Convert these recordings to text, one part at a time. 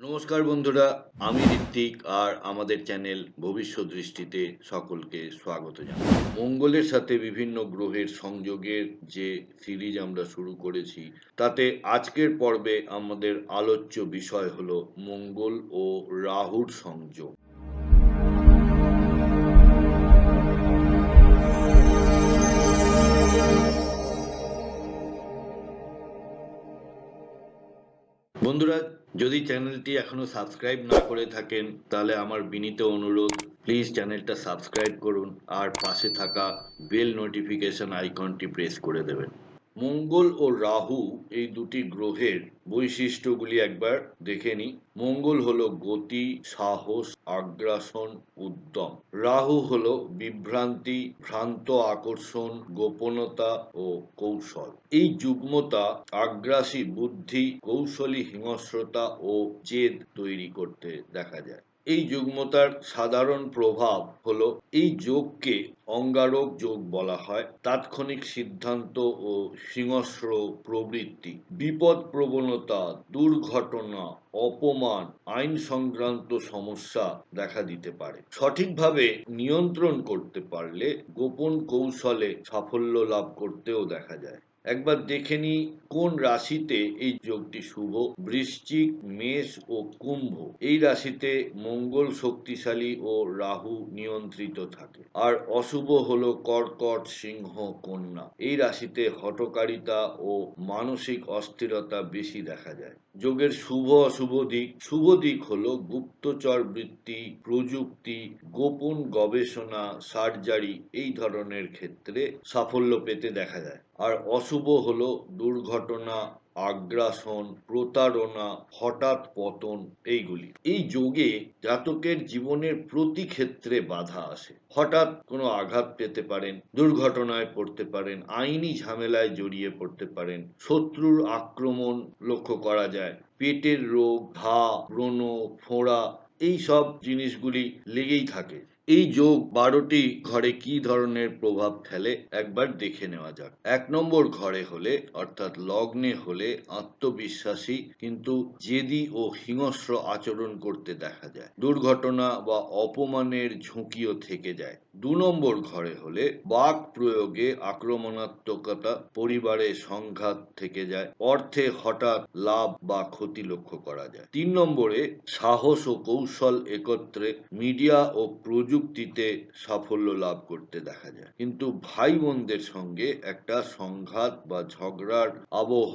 নমস্কার বন্ধুরা, আমি ঋত্বিক আর আমাদের চ্যানেল ভবিষ্যৎ দৃষ্টিতে সকলকে স্বাগত জানাই। মঙ্গলের সাথে বিভিন্ন গ্রহের সংযোগের যে সিরিজ আমরা শুরু করেছি, তাতে আজকের পর্বে আমাদের আলোচ্য বিষয় হলো মঙ্গল ও রাহুর সংযোগ। বন্ধুরা, যদি চ্যানেলটি এখনও সাবস্ক্রাইব না করে থাকেন, তাহলে আমার বিনীত অনুরোধ প্লিজ চ্যানেলটা সাবস্ক্রাইব করুন আর পাশে থাকা বেল নোটিফিকেশন আইকনটি প্রেস করে দেবেন। মঙ্গল ও রাহু এই দুটি গ্রহের বৈশিষ্ট্যগুলি একবার দেখে নিই। মঙ্গল হলো গতি, সাহস, আগ্রাসন, উদ্যম। রাহু হলো বিভ্রান্তি, ভ্রান্ত আকর্ষণ, গোপনতা ও কৌশল। এই যুগ্মতা আগ্রাসী বুদ্ধি, কৌশলী হিংস্রতা ও জেদ তৈরি করতে দেখা যায়। এই যুগ্মতার সাধারণ প্রভাব হলো এই যোগকে অঙ্গারক যোগ বলা হয়, তাৎক্ষণিক সিদ্ধান্ত ও হিংস্র প্রবৃত্তি, বিপদ প্রবণতা, দুর্ঘটনা, অপমান, আইন সংক্রান্ত সমস্যা দেখা দিতে পারে। সঠিকভাবে নিয়ন্ত্রণ করতে পারলে গোপন কৌশলে সাফল্য লাভ করতেও দেখা যায়। একবার দেখে নিই কোন রাশিতে এই যোগটি শুভ। বৃশ্চিক, মেষ ও কুম্ভ। এই রাশিতে মঙ্গল শক্তিশালী ও রাহু নিয়ন্ত্রিত থাকে। আর অশুভ হলো কর্কট সিংহ কন্যা। এই রাশিতে হটকারিতা ও মানসিক অস্থিরতা বেশি দেখা যায়। যোগের শুভ অশুভ দিক। শুভ দিক হলো গুপ্তচর বৃত্তি, প্রযুক্তি, গোপন গবেষণা, সার্জারি, এই ধরনের ক্ষেত্রে সাফল্য পেতে দেখা যায়। আর অশুভ হল দুর্ঘটনা, আগ্রাসন, প্রতারণা, হঠাৎ পতন এইগুলি। এই যোগে জাতকের জীবনের প্রতি ক্ষেত্রে বাধা আসে। হঠাৎ কোনো আঘাত পেতে পারেন, দুর্ঘটনায় পড়তে পারেন, আইনি ঝামেলায় জড়িয়ে পড়তে পারেন, শত্রুর আক্রমণ লক্ষ্য করা যায়, পেটের রোগ, ঘা, ব্রণ, ফোঁড়া এই সব জিনিসগুলি লেগেই থাকে। এই যোগ বারোটি ঘরে কি ধরনের প্রভাব ফেলে? একবার দেখে নেওয়া যাক। এক নম্বর ঘরে হলে, অর্থাৎ লগ্নে হলে আত্মবিশ্বাসী কিন্তু জেদি ও হিংস্র আচরণ করতে দেখা যায়। দুর্ঘটনা বা অপমানের ঝুঁকিও থেকে যায়। দু নম্বর ঘরে হলে বাক প্রয়োগে আক্রমণাত্মকতা পরিবারে সংঘাত থেকে যায়, অর্থে হঠাৎ লাভ বা ক্ষতি লক্ষ্য করা যায়। তিন নম্বরে সাহস ও কৌশল একত্রে মিডিয়া ও প্রযুক্তিতে সাফল্য লাভ করতে দেখা যায়। কিন্তু ভাই বোনদের সঙ্গে একটা সংঘাত বা ঝগড়ার আবহ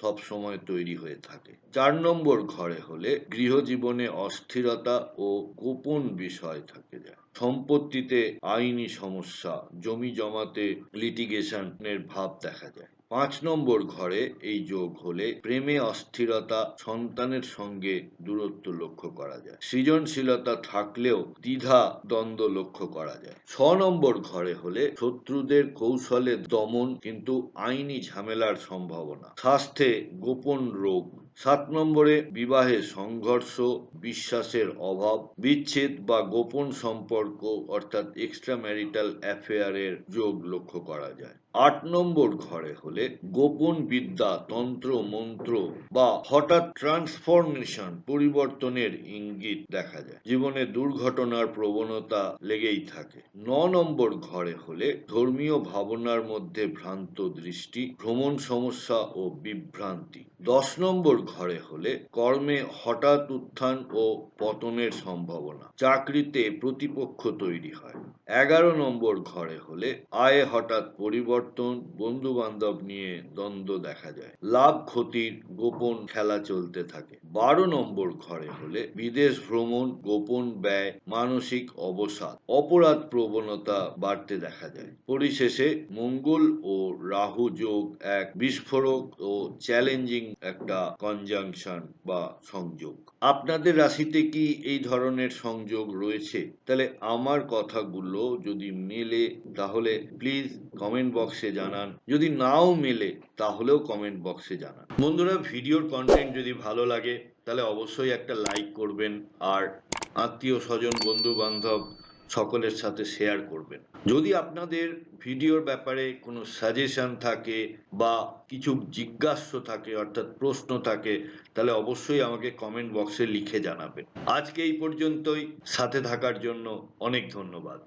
সব সময় তৈরি হয়ে থাকে। চার নম্বর ঘরে হলে গৃহজীবনে অস্থিরতা ও গোপন বিষয় থাকে যায়। সম্পত্তিতে আইনি সমস্যা জমি জমাতে লিটিগেশনের ভাব দেখা যায়। পাঁচ নম্বর ঘরে এই যোগ হলে প্রেমে অস্থিরতা সন্তানের সঙ্গে দূরত্ব লক্ষ্য করা যায়। সৃজনশীলতা থাকলেও দ্বিধা দ্বন্দ্ব লক্ষ্য করা যায়। ছ নম্বর ঘরে হলে শত্রুদের কৌশলে দমন কিন্তু আইনি ঝামেলার সম্ভাবনা। স্বাস্থ্যে গোপন রোগ। সাত নম্বরে বিবাহে সংঘর্ষ, বিশ্বাসের অভাব, বিচ্ছেদ বা গোপন সম্পর্ক অর্থাৎ এক্সট্রা ম্যারিটাল অ্যাফেয়ারের যোগ লক্ষ্য করা যায়। আট নম্বর ঘরে হলে গোপন বিদ্যা, তন্ত্র, মন্ত্র বা হঠাৎ ট্রান্সফরমেশন পরিবর্তনের ইঙ্গিত দেখা যায়। জীবনে দুর্ঘটনার প্রবণতা লেগেই থাকে। ন নম্বর ঘরে হলে ধর্মীয় ভাবনার মধ্যে ভ্রান্ত দৃষ্টি, ভ্রমণ সমস্যা ও বিভ্রান্তি। দশ নম্বর ঘরে হলে কর্মে হঠাৎ উত্থান ও পতনের সম্ভাবনা। চাকরিতে প্রতিপক্ষ তৈরি হয়। এগারো নম্বর ঘরে হলে আয়ে হঠাৎ পরিবর্তন বন্ধু বান্ধব নিয়ে দ্বন্দ্ব দেখা যায়। লাভ ক্ষতির গোপন খেলা চলতে থাকে। বারো নম্বর ঘরে হলে বিদেশ ভ্রমণ, গোপন ব্যয়, মানসিক অবসাদ, অপরাধ প্রবণতা বাড়তে দেখা যায়। পরিশেষে মঙ্গল ও রাহু যোগ এক বিস্ফোরক ও চ্যালেঞ্জিং একটা কনজাংশন বা সংযোগ। আপনাদের রাশিতে কি এই ধরনের সংযোগ রয়েছে? তাহলে আমার কথাগুলো যদি মেলে, তাহলে প্লিজ কমেন্ট বক্সে জানান। যদি নাও মেলে, তাহলেও কমেন্ট বক্সে জানান। বন্ধুরা, ভিডিওর কন্টেন্ট যদি ভালো লাগে তাহলে অবশ্যই একটা লাইক করবেন আর আত্মীয় স্বজন বন্ধু বান্ধব সকলের সাথে শেয়ার করবেন। যদি আপনাদের ভিডিওর ব্যাপারে কোনো সাজেশন থাকে বা কিছু জিজ্ঞাস্য থাকে, অর্থাৎ প্রশ্ন থাকে, তাহলে অবশ্যই আমাকে কমেন্ট বক্সে লিখে জানাবেন। আজকে এই পর্যন্তই। সাথে থাকার জন্য অনেক ধন্যবাদ।